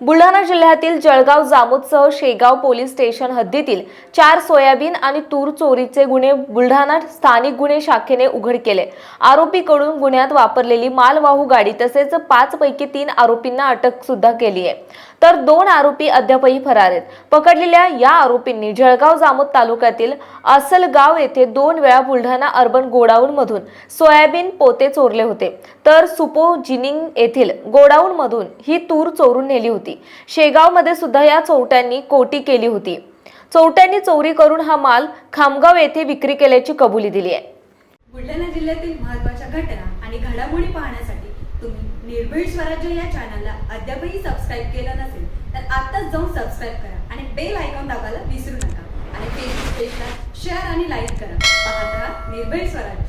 बुलढाणा जिल्ह्यातील जळगाव जामोदसह Shegaon police station हद्दीतील चार सोयाबीन आणि तूर चोरीचे गुन्हे बुलढाणा स्थानिक गुन्हे शाखेने उघड केले. आरोपीकडून गुन्ह्यात वापरलेली मालवाहू गाडी तसेच पाच पैकी तीन आरोपींना अटक सुद्धा केली आहे. तर दोन आरोपी अद्यापही फरार आहेत. पकडलेल्या या आरोपींनी जळगाव जामोद तालुक्यातील असलगाव येथे दोन वेळा बुलढाणा अर्बन गोडाऊन मधून सोयाबीन पोते चोरले होते. तर सुपो जिनिंग येथील गोडाऊन मधून ही तूर चोरून नेली होती. शेगावमध्ये सुद्धा या चोरट्यांनी कोटी केली होती. चोरट्यांनी चोरी करून हा माल खामगाव येथे विक्री केल्याची कबुली दिली आहे. बुलढाणा जिल्ह्यातील महत्त्वाच्या घटना आणि घडामोडी पाहण्यासाठी तुम्ही निर्भीड स्वराज्य या चॅनलला अद्यापही सबस्क्राईब केलं नसेल तर आत्ताच जाऊन सबस्क्राईब करा आणि बेल आयकॉन दाबायला विसरू नका. आणि फेसबुक पेजला शेअर आणि लाईक करा. पाहत राहा निर्भीड स्वराज्य.